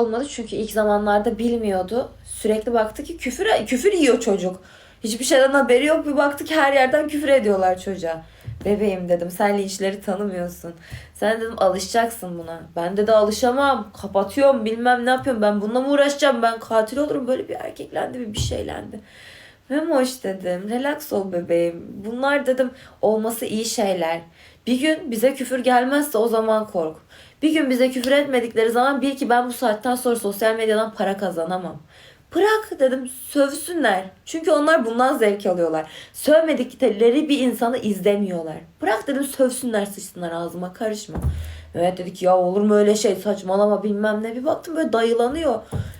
olmadı çünkü ilk zamanlarda bilmiyordu. Sürekli baktı ki küfür küfür yiyor çocuk. Hiçbir şeyden haberi yok. Bir baktık her yerden küfür ediyorlar çocuğa. Bebeğim dedim sen linçleri tanımıyorsun. Sen dedim alışacaksın buna. Ben de de alışamam. Kapatıyorum bilmem ne yapıyorum. Ben bununla mı uğraşacağım? Ben katil olurum. Böyle bir erkeklendi bir bir şeylendi. Memoş dedim. Relax ol bebeğim. Bunlar dedim olması iyi şeyler. Bir gün bize küfür gelmezse o zaman kork. Bir gün bize küfür etmedikleri zaman bil ki ben bu saatten sonra sosyal medyadan para kazanamam. Bırak dedim sövsünler. Çünkü onlar bundan zevk alıyorlar. Sövmedikleri bir insanı izlemiyorlar. Bırak dedim sövsünler sıçsınlar ağzıma karışma. Evet dedik ya olur mu öyle şey saçmalama bilmem ne. Bir baktım böyle dayılanıyor.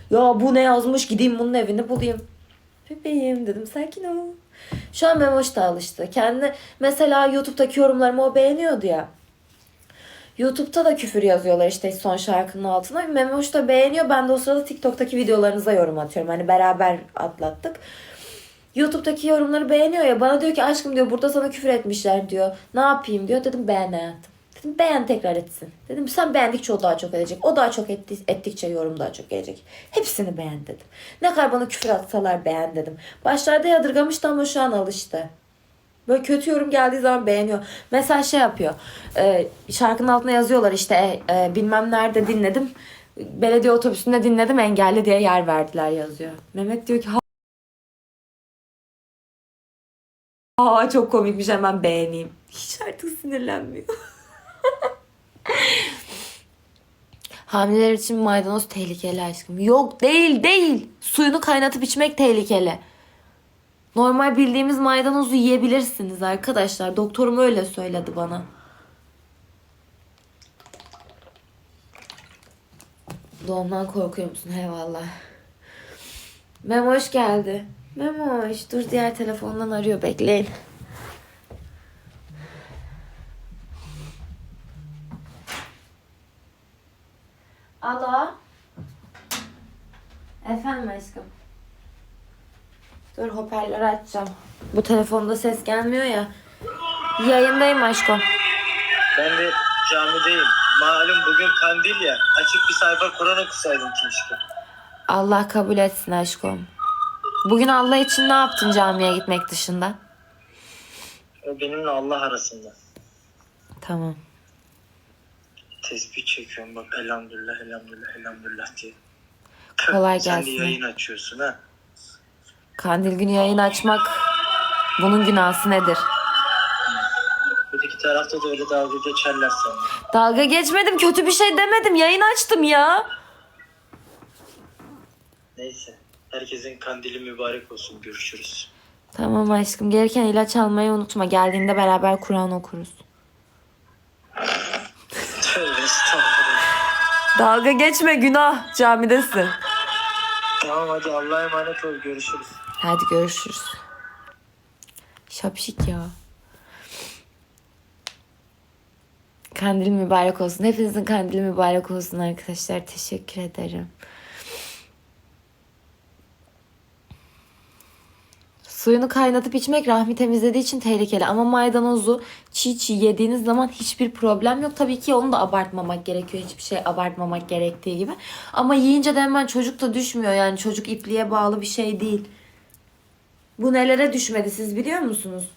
Ya bu ne yazmış gideyim bunun evini bulayım. Bebeğim dedim sakin ol. Şu an Memoş da alıştı. Kendi mesela YouTube'daki yorumlarımı o beğeniyordu ya. YouTube'da da küfür yazıyorlar işte son şarkının altına. Memoş da beğeniyor. Ben de o sırada TikTok'taki videolarınıza yorum atıyorum. Hani beraber atlattık. YouTube'daki yorumları beğeniyor ya. Bana diyor ki aşkım diyor burada sana küfür etmişler diyor. Ne yapayım diyor. Dedim beğen hayatım. Dedim beğen tekrar etsin. Dedim sen beğendikçe o daha çok edecek. O daha çok etti, ettikçe yorum daha çok gelecek. Hepsini beğen dedim. Ne kadar bana küfür atsalar beğen dedim. Başlarda yadırgamıştı ama şu an alıştı. Böyle kötü yorum geldiği zaman beğeniyor. Mesela şey yapıyor. E, şarkının altına yazıyorlar işte e, e, bilmem nerede dinledim. Belediye otobüsünde dinledim engelli diye yer verdiler yazıyor. Mehmet diyor ki Aa çok komikmiş hemen beğeneyim. Hiç artık sinirlenmiyor. Hamileler için maydanoz tehlikeli aşkım. Yok değil değil. Suyunu kaynatıp içmek tehlikeli. Normal bildiğimiz maydanozu yiyebilirsiniz arkadaşlar. Doktorum öyle söyledi bana. Doğumdan korkuyor musun? Eyvallah. Memo hoş geldi. Memo hoş. Dur diğer telefondan arıyor. Bekleyin. Hoparlörü açacağım. Bu telefonda ses gelmiyor ya. Yayındayım aşkım. Ben de camideyim. Malum bugün kandil ya. Açık bir sayfa Kur'an okusaydım keşke. Allah kabul etsin aşkım. Bugün Allah için ne yaptın camiye gitmek dışında? O benimle Allah arasında. Tamam. Tesbih çekiyorum bak elhamdülillah elhamdülillah elhamdülillah diye. Kolay Sen de gelsin. yayın açıyorsun ha. Kandil günü yayın açmak bunun günahı nedir? Öteki tarafta da öyle dalga geçerler sana. Dalga geçmedim kötü bir şey demedim yayın açtım ya. Neyse. Herkesin kandili mübarek olsun. Görüşürüz. Tamam aşkım gereken ilaç almayı unutma. Geldiğinde beraber Kur'an okuruz. Tövbe estağfurullah. Dalga geçme günah camidesin. Tamam hadi Allah'a emanet ol. Görüşürüz. Hadi görüşürüz. Şapşik ya. Kandil mübarek olsun. Hepinizin kandili mübarek olsun arkadaşlar. Teşekkür ederim. Suyunu kaynatıp içmek rahmi temizlediği için tehlikeli ama maydanozu çiğ çiğ yediğiniz zaman hiçbir problem yok. Tabii ki onu da abartmamak gerekiyor. Hiçbir şey abartmamak gerektiği gibi. Ama yiyince de hemen çocuk da düşmüyor. Yani çocuk ipliğe bağlı bir şey değil. Bu nelere düşmedi siz biliyor musunuz?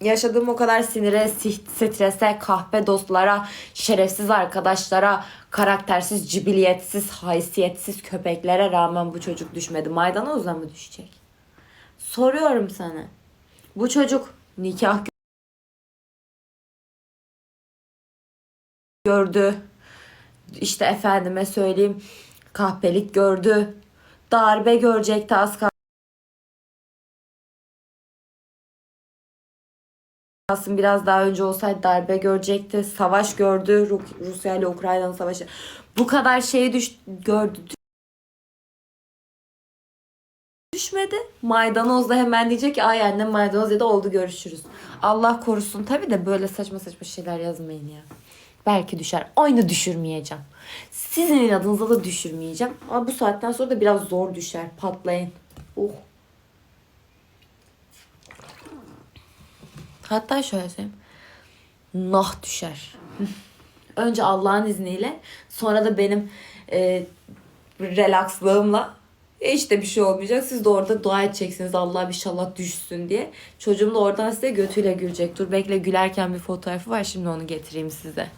Yaşadığım o kadar sinire, si- strese, kahpe dostlara, şerefsiz arkadaşlara, karaktersiz, cibiliyetsiz, haysiyetsiz köpeklere rağmen bu çocuk düşmedi. Maydanozla mı düşecek? Soruyorum sana. Bu çocuk nikah gördü. İşte efendime söyleyeyim kahpelik gördü. Darbe görecekti az kalsın biraz daha önce olsaydı darbe görecekti. Savaş gördü. Ru- Rusya ile Ukrayna'nın savaşı. Bu kadar şeyi düş gördü. Düşmedi. Maydanoz da hemen diyecek ki ay annem maydanoz yedi oldu görüşürüz. Allah korusun. Tabi de böyle saçma saçma şeyler yazmayın ya. Belki düşer. Aynı düşürmeyeceğim. Sizin inadınıza da düşürmeyeceğim. Ama bu saatten sonra da biraz zor düşer. Patlayın. Oh. Hatta şöyle söyleyeyim. Nah düşer. Önce Allah'ın izniyle sonra da benim e, relakslığımla. E işte bir şey olmayacak. Siz de orada dua edeceksiniz Allah inşallah düşsün diye. Çocuğum da oradan size götüyle gülecek. Dur bekle gülerken bir fotoğrafı var. Şimdi onu getireyim size.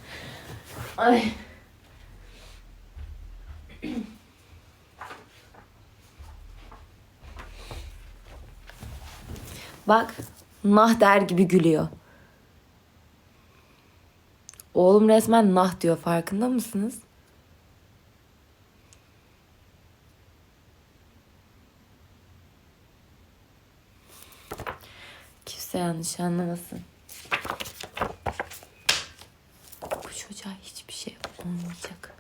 Ay. Bak nah der gibi gülüyor. Oğlum resmen nah diyor farkında mısınız? Kimse yanlış anlamasın. Bu çocuğa hiçbir şey olmayacak.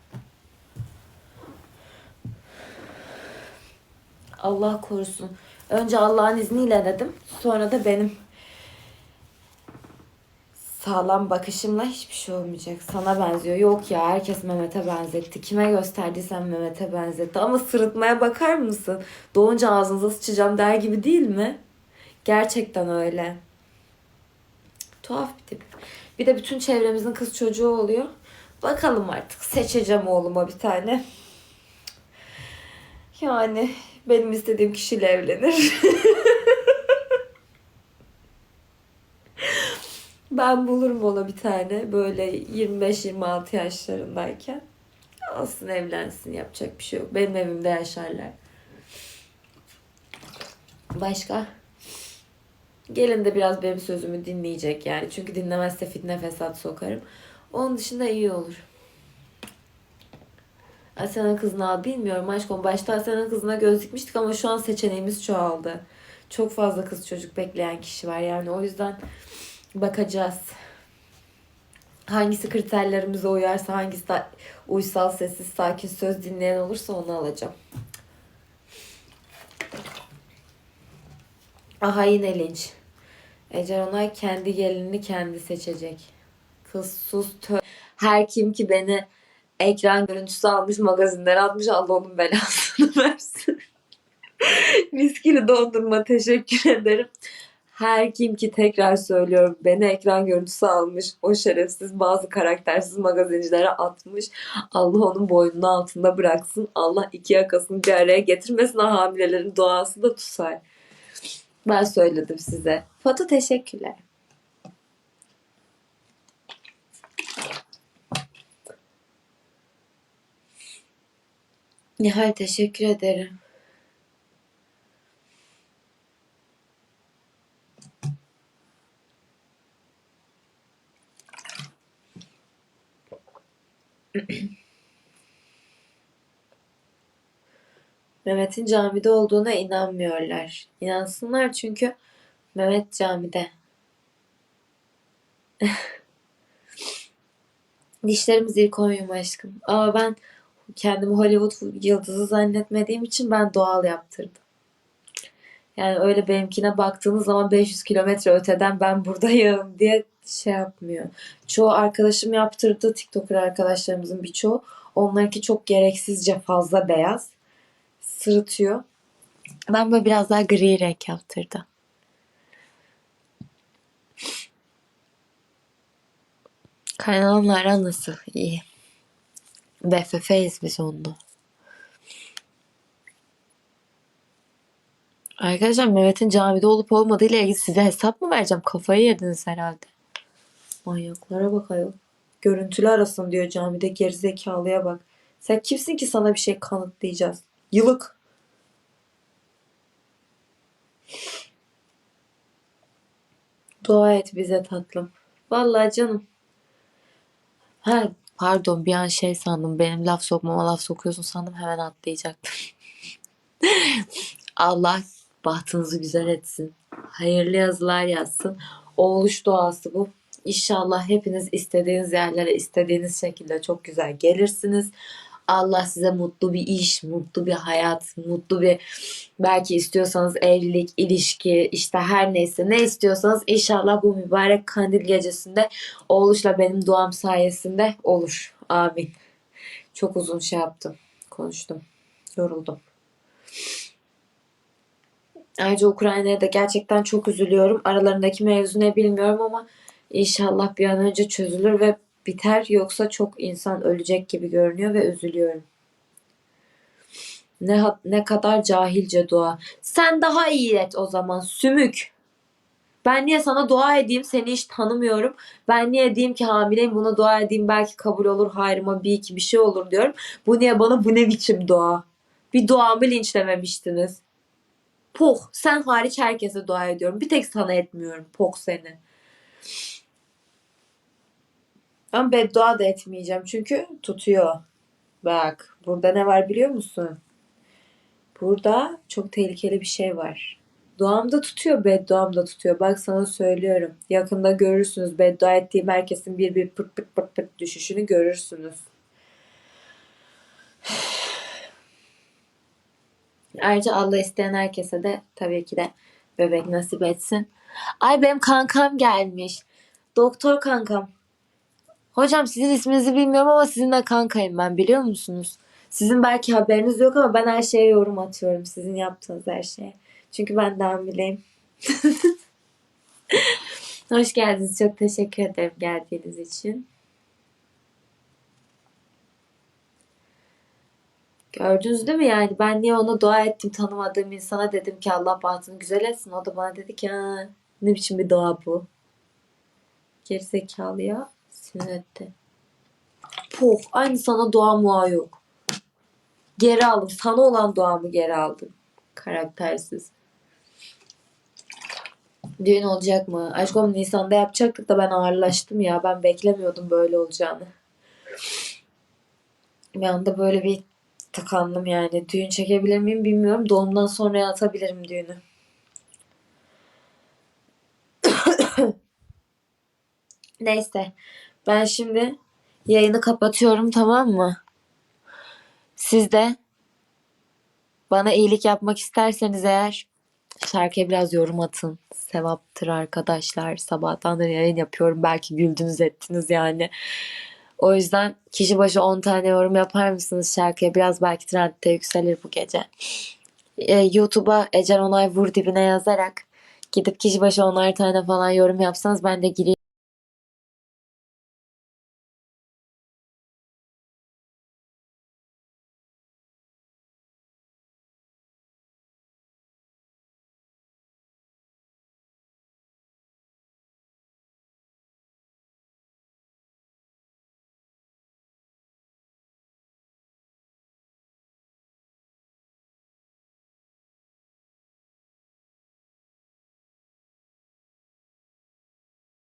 Allah korusun. Önce Allah'ın izniyle dedim. Sonra da benim sağlam bakışımla hiçbir şey olmayacak. Sana benziyor. Yok ya herkes Mehmet'e benzetti. Kime gösterdiysen Mehmet'e benzetti. Ama sırıtmaya bakar mısın? Doğunca ağzınıza sıçacağım der gibi değil mi? Gerçekten öyle. Tuhaf bir tip. Bir de bütün çevremizin kız çocuğu oluyor. Bakalım artık seçeceğim oğluma bir tane. Yani benim istediğim kişiyle evlenir. ben bulurum ona bir tane böyle 25-26 yaşlarındayken. Olsun evlensin yapacak bir şey yok. Benim evimde yaşarlar. Başka? Gelin de biraz benim sözümü dinleyecek yani. Çünkü dinlemezse fitne fesat sokarım. Onun dışında iyi olur. Asena'nın kızına bilmiyorum aşkım. Başta Asena'nın kızına göz dikmiştik ama şu an seçeneğimiz çoğaldı. Çok fazla kız çocuk bekleyen kişi var yani. O yüzden bakacağız. Hangisi kriterlerimize uyarsa, hangisi de uysal, sessiz, sakin söz dinleyen olursa onu alacağım. Aha yine linç. Ece Onay kendi gelinini kendi seçecek. Kız sus tö. Her kim ki beni ekran görüntüsü almış magazinlere atmış Allah onun belasını versin. Miskili dondurma teşekkür ederim. Her kim ki tekrar söylüyorum beni ekran görüntüsü almış o şerefsiz bazı karaktersiz magazincilere atmış. Allah onun boynunun altında bıraksın. Allah iki yakasını bir araya getirmesin. Ha, Hamilelerin duası da tutar. Ben söyledim size. Foto teşekkürler. Nihal teşekkür ederim. Mehmet'in camide olduğuna inanmıyorlar. İnansınlar çünkü Mehmet camide. Dişlerimiz ilk oyun aşkım. Ama ben kendimi Hollywood yıldızı zannetmediğim için ben doğal yaptırdım. Yani öyle benimkine baktığınız zaman 500 kilometre öteden ben buradayım diye şey yapmıyor. Çoğu arkadaşım yaptırdı. TikToker arkadaşlarımızın birçoğu. Onlarınki çok gereksizce fazla beyaz. Sırıtıyor. Ben böyle biraz daha gri renk yaptırdım. Kaynananlara nasıl? İyi. BFF'yiz biz onunla. Arkadaşlar Mehmet'in camide olup olmadığı ile ilgili size hesap mı vereceğim? Kafayı yediniz herhalde. Manyaklara bak ayol. Görüntülü arasın diyor camide gerizekalıya bak. Sen kimsin ki sana bir şey kanıtlayacağız? Yılık. Dua et bize tatlım. Vallahi canım. Ha pardon bir an şey sandım. Benim laf sokmama laf sokuyorsun sandım. Hemen atlayacaktım. Allah bahtınızı güzel etsin. Hayırlı yazılar yazsın. Oğluş duası bu. İnşallah hepiniz istediğiniz yerlere istediğiniz şekilde çok güzel gelirsiniz. Allah size mutlu bir iş, mutlu bir hayat, mutlu bir belki istiyorsanız evlilik, ilişki, işte her neyse ne istiyorsanız inşallah bu mübarek kandil gecesinde oğluşla benim duam sayesinde olur. Amin. Çok uzun şey yaptım. Konuştum. Yoruldum. Ayrıca Ukrayna'ya da gerçekten çok üzülüyorum. Aralarındaki mevzu ne bilmiyorum ama inşallah bir an önce çözülür ve biter. Yoksa çok insan ölecek gibi görünüyor ve üzülüyorum. Ne ne kadar cahilce dua. Sen daha iyi et o zaman sümük. Ben niye sana dua edeyim seni hiç tanımıyorum. Ben niye diyeyim ki hamileyim buna dua edeyim belki kabul olur hayrıma bir iki bir şey olur diyorum. Bu niye bana bu ne biçim dua? Bir duamı linçlememiştiniz. Poh sen hariç herkese dua ediyorum. Bir tek sana etmiyorum. Poh seni. Ama beddua da etmeyeceğim çünkü tutuyor. Bak burada ne var biliyor musun? Burada çok tehlikeli bir şey var. Duam da tutuyor, bedduam da tutuyor. Bak sana söylüyorum. Yakında görürsünüz. Beddua ettiğim herkesin bir bir pırt pırt pırt pırt düşüşünü görürsünüz. Ayrıca Allah isteyen herkese de tabii ki de bebek nasip etsin. Ay benim kankam gelmiş. Doktor kankam. Hocam sizin isminizi bilmiyorum ama sizinle kankayım ben biliyor musunuz? Sizin belki haberiniz yok ama ben her şeye yorum atıyorum. Sizin yaptığınız her şeye. Çünkü ben hamileyim. Hoş geldiniz. Çok teşekkür ederim geldiğiniz için. Gördünüz değil mi yani ben niye ona dua ettim tanımadığım insana dedim ki Allah bahtını güzel etsin. O da bana dedi ki ne biçim bir dua bu. Gerizekalı ya. Sinir etti. Puh aynı sana dua mua yok. Geri aldım. Sana olan duamı geri aldım. Karaktersiz. Düğün olacak mı? Aşkım Nisan'da yapacaktık da ben ağırlaştım ya. Ben beklemiyordum böyle olacağını. Bir anda böyle bir tıkandım yani. Düğün çekebilir miyim bilmiyorum. Doğumdan sonra atabilirim düğünü. Neyse. Ben şimdi yayını kapatıyorum tamam mı? Siz de bana iyilik yapmak isterseniz eğer şarkıya biraz yorum atın. Sevaptır arkadaşlar. Sabahtan da yayın yapıyorum. Belki güldünüz ettiniz yani. O yüzden kişi başı 10 tane yorum yapar mısınız şarkıya? Biraz belki trendde yükselir bu gece. Ee, YouTube'a Ecel Onay Vur dibine yazarak gidip kişi başı 10'ar tane falan yorum yapsanız ben de gireyim.